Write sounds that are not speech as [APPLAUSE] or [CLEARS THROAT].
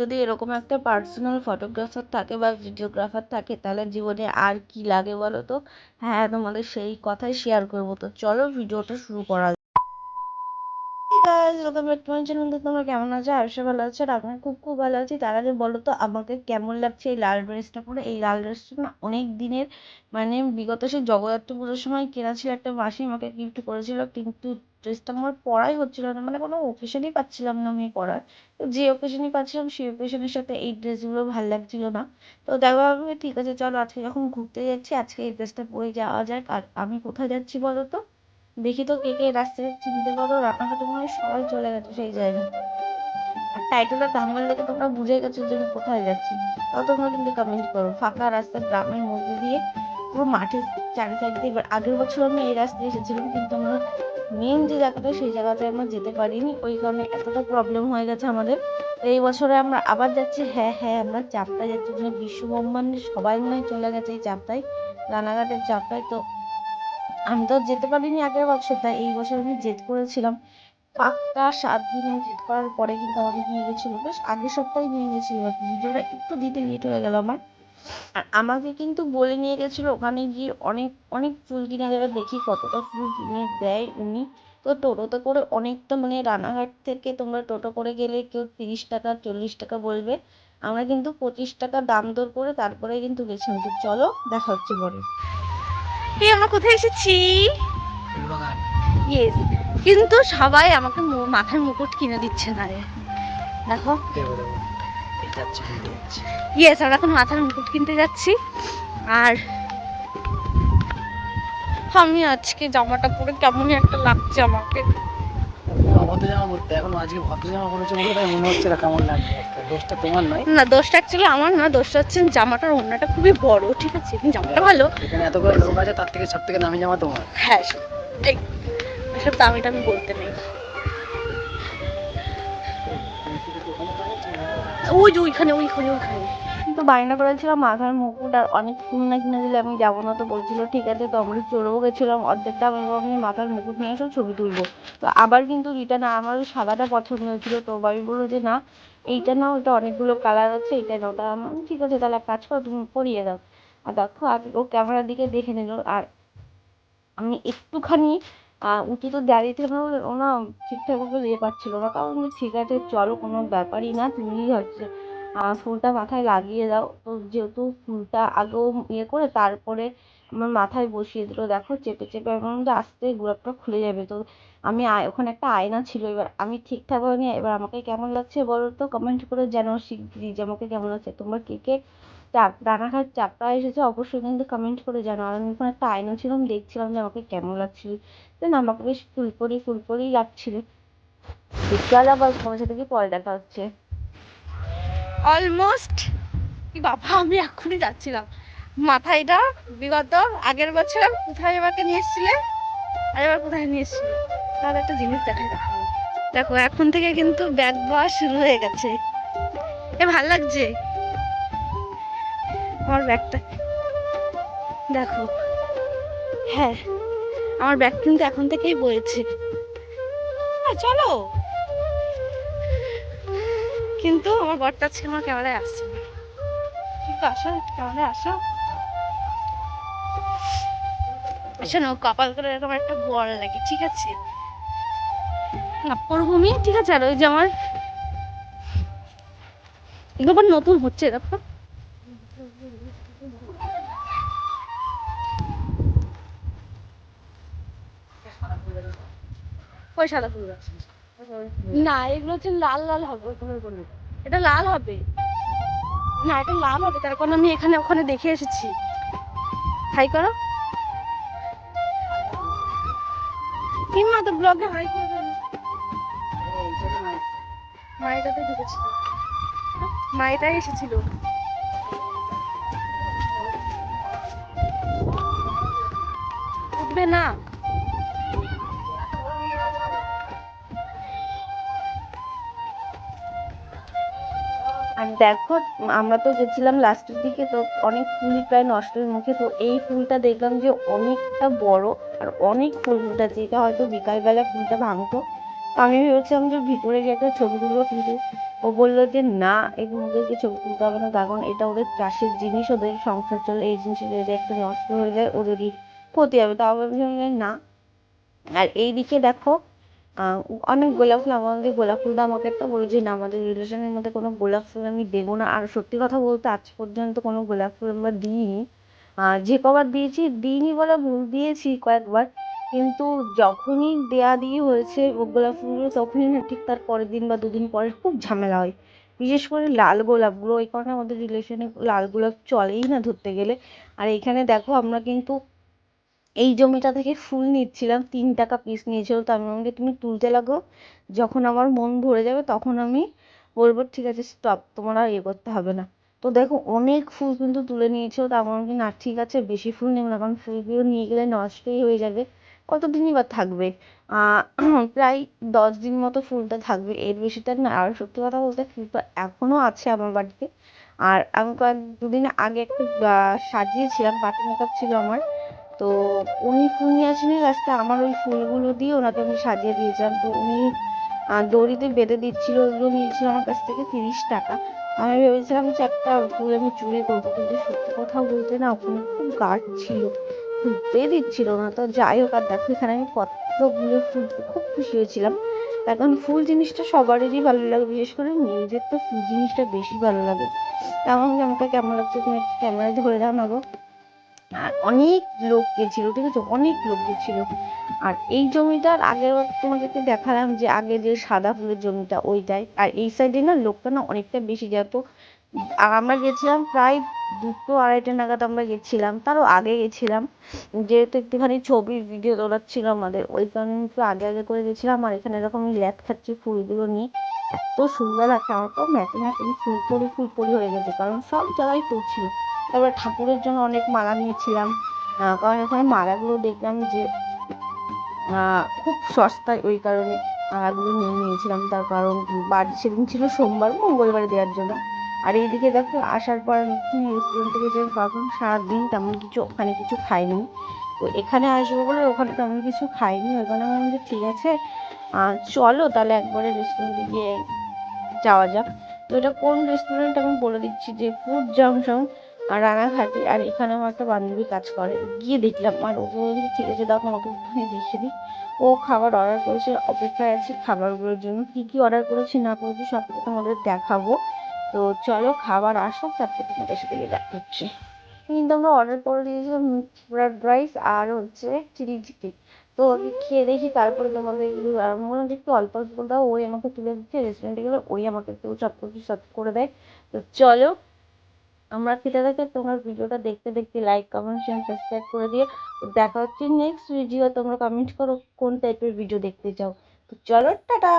যদি এরকম একটা পার্সোনাল ফটোগ্রাফার থাকে বা ভিডিওগ্রাফার থাকে, তাহলে জীবনে আর কি লাগে বলো তো? হ্যাঁ তোমাদের সেই কথাই শেয়ার করব। তো চলো ভিডিওটা শুরু করা welcome back to my channel তোমরা কেমন আছো? আয়ুষে ভালো আছো আর আমি খুব খুব ভালো আছি। তার আগে বলো তো, আমাকে কেমন লাগছে এই লাল ড্রেসটা পরে? এই লাল ড্রেসটা না অনেক দিনের মানে বিগত সেই জগদ্ধাত্রী পুজোর সময় কেনা ছিল একটা মাসি, আমাকে গিফট করেছিল। কিন্তু ড্রেসটা আমার পরাই হচ্ছিল না মানে কোনো ওকেশনই পাচ্ছিলাম না আমি পরার। তো যে ওকেশনই পাচ্ছিলাম, সেই ওকেশনের সাথে এই ড্রেসগুলো ভালো লাগছিল না। তো দেখো আমি ঠিক আছে, চলো আজকে যখন ঘুরতে যাচ্ছি, আজকে এই ড্রেসটা পরে যাওয়া যাক। আর আমি কোথায় যাচ্ছি বলো তো? দেখি তো কে কে রাস্তায় চিনতে পারো। মনে হয় সবাই চলে গেছে সেই জায়গায়। আর টাইটেলটা থাম্বনেল দেখে তোমরা বুঝে গেছো যে আমি কোথায় যাচ্ছি। তাও তোমরা কিন্তু কমেন্ট করো, ফাঁকা রাস্তা গ্রামের মধ্যে দিয়ে পুরো মাঠের চারি দিয়ে। এবার আগের বছর আমি এই রাস্তায় এসেছিলাম, কিন্তু আমরা মেন যে জায়গাটা, সেই জায়গাটায় আমরা যেতে পারিনি। ওই কারণে এতটা প্রবলেম হয়ে গেছে আমাদের। এই বছরে আমরা আবার যাচ্ছি। হ্যাঁ হ্যাঁ আমরা চাপটায় যাচ্ছি। মানে বিশ্ব ব্রহ্মাণ্ডের সবাই মনে চলে গেছে এই চাপটায় রানাঘাটের চাপটায় তো আমি তো যেতে পারিনি আগের বছর। তাই এই বছর আমি জেদ করেছিলাম। পাক্কা সাত দিন জেদ করার পরে কিন্তু আমাকে নিয়ে গেছিল। বেশ আগের সপ্তাহে নিয়ে গেছিল। ভিডিওটা একটু দিতে লেট হয়ে গেল আমার। আর আমাকে কিন্তু বলে নিয়ে গেছিল ওখানে গিয়ে অনেক অনেক চুল কিনে দেবে দেখি কতটা চুল কিনে দেয় উনি। তো টোটোতে করে অনেকটা মানে রানাঘাট থেকে তোমরা টোটো করে গেলে কেউ তিরিশ টাকা চল্লিশ টাকা বলবে। আমরা কিন্তু পঁচিশ টাকা দাম দর করে তারপরে কিন্তু গেছিলাম। তো চলো দেখা হচ্ছে পরে। এই আমরা কোথায় এসেছি? ইয়েস কিন্তু সবাই আমাকে মু- মাথায় মুকুট কিনে দিচ্ছে না রে। দেখো। যাচ্ছে কিনতে যাচ্ছে ইয়েস আমরা এখন মাথার মুকুট কিনতে যাচ্ছি। আর আমি আজকে জামাটা পরে কেমনই একটা লাগছে আমাকে। অভদ্র জামা পরতে এখন আজকে ভদ্র জামা পরেছে মনে হচ্ছে না দোষটা অ্যাকচুয়ালি আমার না দোষটা হচ্ছে জামাটার ওড়নাটা খুবই বড় ঠিক আছে? জামাটা ভালো। এখানে এতগুলো লোক আছে তার থেকে সব থেকে দামি জামা তোমার। হ্যাঁ এসব দামিটা আমি বলতে নেই। ওই যে ওইখানে ওইখানে ওইখানে। তো বায়না করেছিলাম মাথার মুকুট আর অনেক না কিনে দিলে আমি যাব না তো বলছিল, ঠিক আছে, তো আমরা চলেও গেছিলাম অর্ধেকটা, আমি আমি মাথার মুকুট নিয়ে এসে, ছবি তুলবো। তো আবার কিন্তু রিটার্ন আমার সাদাটা পছন্দ হয়েছিল, তো আমি বলল যে, না, এইটা নাও, এটা অনেকগুলো কালার আছে, এইটা নাও। তা ঠিক আছে, তাহলে কাজ করো, তুমি পরিয়ে দাও। আর দেখো, আগে ও ক্যামেরার দিকে দেখে নিল, আর আমি একটুখানি আহ উঁচু তো দাঁড়িয়েছিলাম না বলে ও না ঠিকঠাক ভাবে ইয়ে পাচ্ছিল না। কারণ ঠিক আছে, চলো, কোনো ব্যাপারই না। তুমি হচ্ছে ফুলটা মাথায় লাগিয়ে দাও। তো যেহেতু ফুলটা আগেও ইয়ে করে, তারপরে আমার মাথায় বসিয়ে দিল, দেখো, চেপে চেপে আমি বললাম যে আস্তে গোলাপটা খুলে যাবে। তো আমি ওখানে একটা আয়না ছিল, এবার আমি ঠিকঠাক ভাবে নিয়ে, এবার আমাকে কেমন লাগছে বলো তো? কমেন্ট করে জানাও শিগগিরই যে আমাকে কেমন লাগছে। তোমরা কে কে চাপ, রানাঘাট চাপটা এসেছে অবশ্যই কিন্তু কমেন্ট করে জানাও। আমি ওখানে একটা আয়না ছিলাম, দেখছিলাম যে আমাকে কেমন লাগছিল। দেন আমাকে বেশ ফুলকড়ি ফুলকড়ি লাগছিল। চল আবার তোমার সাথে কি পরে দেখা হচ্ছে? অলমোস্ট বাবা, আমি এখনই যাচ্ছিলাম। মাথায়টা বিগত আগের বছর কোথায় আমাকে নিয়ে এসেছিলে? আর এবার কোথায় নিয়ে এসেছিলে? তাহলে একটা জিনিস দেখো দেখো, এখন থেকে কিন্তু ব্যাগ দেওয়া শুরু হয়ে গেছে। এ, ভালো লাগছে? আমার ব্যাগটা। দেখো হ্যাঁ আমার ব্যাগ কিন্তু এখন থেকেই বয়েছে চলো। কিন্তু আমার বরটা আজকে আমার ক্যামেরায় আসছে না। আসো, ক্যামেরায় আসো। শোনো কপাল করে এরকম একটা বর লাগে ঠিক আছে? পরবো ঠিক আছে, আর ওই যে আমার নতুন হচ্ছে, দেখো। ওই সাদা ফুল গাছ না, এগুলো হচ্ছে লাল লাল হবে এটা লাল হবে। না, এটা লাল হবে, তার কারণ আমি এখানে, ওখানে দেখে এসেছি। হাই করো। কিংবা তো ব্লগে হাই করবে না মায়েরাতে ঢুকেছিল। মায়েরাই এসেছিল। উঠবে না। আর দেখো, আমরা তো গেছিলাম লাস্টের দিকে, তো অনেক ফুলই প্রায় নষ্টের মুখে, তো এই ফুলটা দেখলাম যে অনেকটা বড় আর অনেক ফুল ফুটেছে। এটা হয়তো বিকালবেলা ফুলটা ভাঙতো। আমি ভেবেছিলাম যে ভিতরে গিয়ে একটা ছবি তুলবো, কিন্তু ও বলল যে, না এগুলোকে ছবি তুলতে হবে না। কারণ এটা ওদের চাষের জিনিস, ওদের সংসার চলে, এই জিনিস যদি একটু নষ্ট হয়ে যায়, ওদেরই ক্ষতি হবে তাও বললাম না। আর এই দিকে দেখো অনেক গোলাপ ফুল, আমাদের গোলাপ ফুলটা আমাকে একটা বলে না, আমাদের রিলেশনের মধ্যে কোনো গোলাপ ফুল আমি দেবো না। আর সত্যি কথা বলতে, আজ পর্যন্ত কোনো গোলাপ ফুল আমরা দিইনি। যে কবার দিয়েছি, দিইনি বলে ভুল দিয়েছি কয়েকবার। কিন্তু যখনই দেয়া দিয়ে হয়েছে গোলাপ ফুলগুলো, তখনই না ঠিক তার পরের দিন বা দুদিন পরে খুব ঝামেলা হয়। বিশেষ করে লাল গোলাপগুলো, ওই কারণে আমাদের রিলেশনে লাল গোলাপ চলেই না ধরতে গেলে। আর এখানে দেখো, আমরা কিন্তু এই জমিটা থেকে ফুল নিচ্ছিলাম, তিন টাকা পিস নিয়েছিল। তো আমি যে, তুমি তুলতে লাগো। যখন আমার মন ভরে যাবে, তখন আমি বলব, ঠিক আছে স্টপ তোমার আর ইয়ে করতে হবে না। তো দেখো, অনেক ফুল কিন্তু তুলে নিয়েছিল তো আমার কি না, ঠিক আছে, বেশি ফুল নেব না, কারণ ফুলগুলো নিয়ে গেলে নষ্টই হয়ে যাবে। কতদিনই বা থাকবে? [CLEARS THROAT] প্রায় দশ দিন মতো ফুলটা থাকবে। এর বেশি তো না, আর সত্যি কথা বলতে ফুলটা এখনও আছে আমার বাড়িতে। আর আমি কয়েক দুদিন আগে একটু সাজিয়েছিলাম পার্টি মেকআপ ছিল আমার। তো উনি ফুল নিয়ে আসেনি লাস্টে আমার ওই ফুলগুলো দিয়ে ওনাকে আমি সাজিয়ে দিয়েছিলাম। তো উনি দড়িতে বেঁধে দিচ্ছিল, ওগুলো নিয়েছিল আমার কাছ থেকে তিরিশ টাকা। আমি ভেবেছিলাম যে একটা ফুল আমি চুরি করব, কিন্তু সত্যি কথা বলতে না, ওখানে খুব গার্ড ছিল। ঢুকতেই দিচ্ছিল না। তো যাই হোক, আর দেখো, এখানে আমি কতগুলো ফুল খুব খুশি হয়েছিলাম। তার কারণ ফুল জিনিসটা সবারই ভালো লাগে, বিশেষ করে মেয়েদের তো ফুল জিনিসটা বেশি ভালো লাগে। তেমন আমাকে কেমন লাগছে? তুমি একটু ক্যামেরা ধরে দাও না গো। আর অনেক লোক গেছিল, ঠিক আছে? অনেক লোক গেছিল। আর এই জমিটার আগের তোমাদেরকে দেখালাম যে আগে যে সাদা ফুলের জমিটা ওইটাই। আর এই সাইডে না লোকটা না অনেকটা বেশি যেত আর আমরা গেছিলাম প্রায় দুটো আড়াইটে নাগাদ আমরা গেছিলাম, তারও আগে গেছিলাম। যেহেতু একটুখানি ছবি ভিডিও তোলার ছিল আমাদের, ওই কারণে একটু আগে আগে করে গেছিলাম। আর এখানে এরকম ল্যাদ খাচ্ছি ফুলগুলো নিয়ে। এত সুন্দর লাগছে, আমার তো ম্যাচে ম্যাচে ফুল পরি ফুল পরি হয়ে গেছে, কারণ সব জায়গায় ফুল ছিল তারপরে ঠাকুরের জন্য অনেক মালা নিয়েছিলাম। কারণ এখানে মালাগুলো দেখলাম যে খুব সস্তায় ওই কারণে মালাগুলো নিয়ে নিয়েছিলাম। তার কারণ বাড়ি সেদিন ছিল সোমবার, মঙ্গলবারে দেওয়ার জন্য। আর এইদিকে দেখো, আসার পর রেস্টুরেন্ট থেকে যে ভাবলাম, সারাদিন তেমন কিছু ওখানে কিছু খাইনি। তো এখানে আসব বলে ওখানে তেমন কিছু খাইনি। ওই কারণে আমি ঠিক আছে চলো তাহলে একবারে রেস্টুরেন্টে গিয়ে যাওয়া যাক। তো এটা কোন রেস্টুরেন্ট আমি বলে দিচ্ছি যে ফুড জংশন রানাঘাটে, আর এখানে আমার একটা বান্ধবী কাজ করে। গিয়ে দেখলাম, আর ও বলছে ঠিক আছে, দাও, তোমাকে একটুখানি দেখিয়ে দিই। ও খাবার অর্ডার করেছে, অপেক্ষায় আছি খাবারগুলোর জন্য। কি কি অর্ডার করেছি না করেছি সব কিছু তোমাদের দেখাবো। তো চলো, খাবার আসুক তারপর তোমাদের সাথে দেখা হচ্ছে। কিন্তু আমরা অর্ডার করে দিয়েছিলাম ফ্রাইড রাইস আর হচ্ছে চিলি চিকেন তো আমি খেয়ে দেখি, তারপরে তোমাদের বললাম যে একটু অল্প অল্প দাও। ওই আমাকে তুলে দিচ্ছে রেস্টুরেন্টে গেলে ওই আমাকে একটু সব কিছু সার্ভ করে দেয়। তো চলো আমরা থাকি, তোমরা ভিডিওটা দেখতে দেখতে লাইক কমেন্ট শেয়ার সাবস্ক্রাইব করে দিও দেখা হচ্ছে নেক্সট ভিডিও তোমরা কমেন্ট করো কোন টাইপের ভিডিও দেখতে চাও। তো চলো, টাটা!